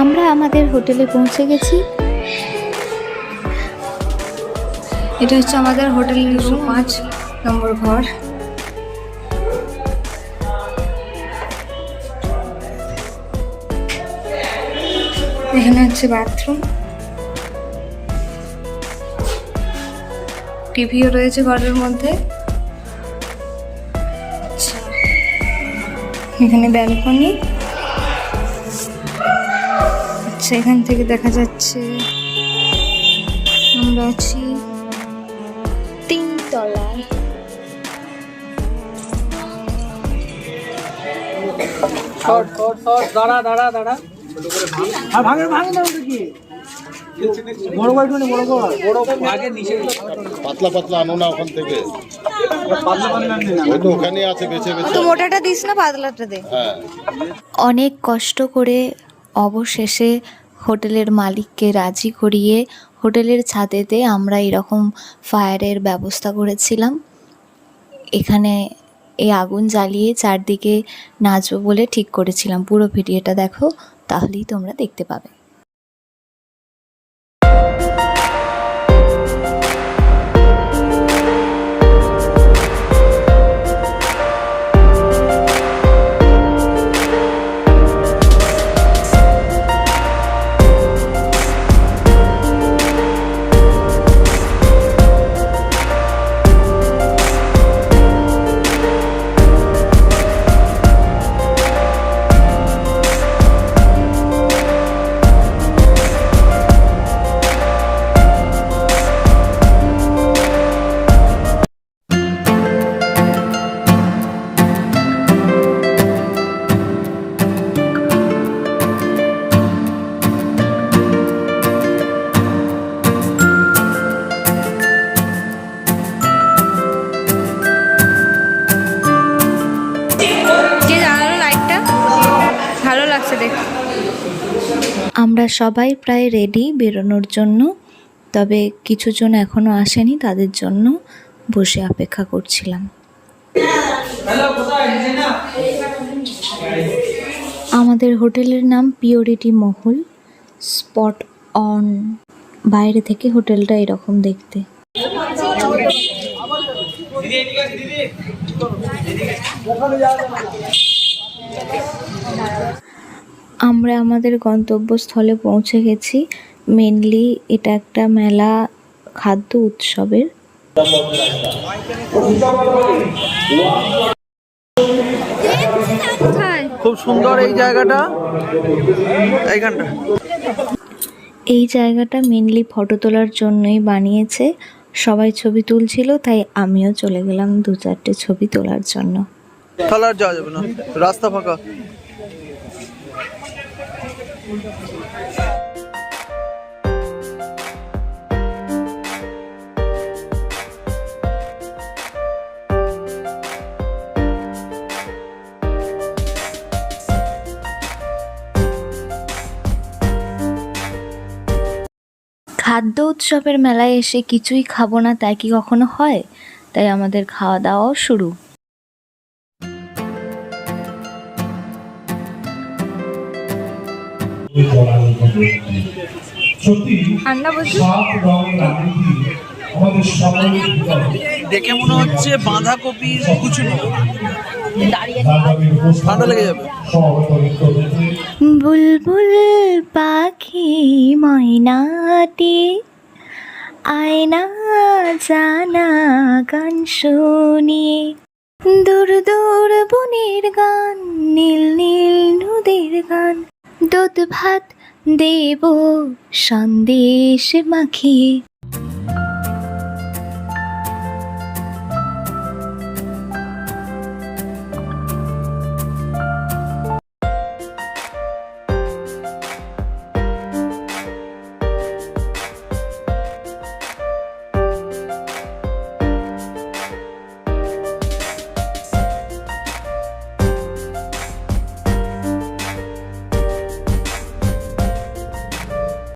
আমরা আমাদের হোটেলে পৌঁছে গেছি। এটা হচ্ছে আমাদের হোটেল রুম পাঁচ নম্বর ঘর। এখানে হচ্ছে বাথরুম। টিভিও রয়েছে ঘরের মধ্যে। এখানে ব্যালকনি। আচ্ছা এখান থেকে দেখা যাচ্ছে। আমরা আছি তিনতলায় শর্ট শর্ট শর্ট দাঁড়া দাঁড়া দাঁড়া। আর ভাঙে ভাঙে না ওটা কি? বড় করে বড় বড় আগে নিচে। পাতলা পাতলা আনো না ওখান থেকে। হ্যাঁ। অনেক কষ্ট করে অবশেষে হোটেলের মালিককে রাজি করিয়ে হোটেলের ছাদেতে আমরা এরকম ফায়ারের ব্যবস্থা করেছিলাম। এখানে এই আগুন জ্বালিয়ে চারদিকে নাচবো বলে ঠিক করেছিলাম। পুরো ভিডিওটা দেখো, তাহলেই তোমরা দেখতে পাবে। লাগছে দেখতে আমরা সবাই প্রায় রেডি বেরোনোর জন্য তবে কিছুজন এখনও আসেনি তাদের জন্য বসে অপেক্ষা করছিলাম। আমাদের হোটেলের নাম পিওরিটি মহল স্পট অন বাইরে থেকে হোটেলটা এরকম দেখতে। আমরা আমাদের গন্তব্যস্থলে পৌঁছে গেছি। মেনলি এটা একটা মেলা খাদ্য উৎসবের। খুব সুন্দর এই জায়গাটা। এইখানটা। এই জায়গাটা মেনলি ফটো তোলার জন্যই বানিয়েছে। সবাই ছবি তুলছিল তাই আমিও চলে গেলাম দু চারটে ছবি তোলার জন্য। তাহলে আর যাওয়া যাবে না। রাস্তা ফাঁকা। খাদ্য উৎসবের মেলায় এসে কিছুই খাব না, তাই কি কখনো হয়? তাই আমাদের খাওয়া দাওয়াও শুরু। সত্যি সাত রঙের আকৃতি আমাদের সকলের দেখে মনে হচ্ছে বাঁধাকপির কুচুনো ঠান্ডা লেগে যাবে। বুলবুল পাখি ময়নাটি আয়না জানা গান শুনিয়ে দূর দূর বনের ভাত দেব সন্দেশ মাখিয়ে।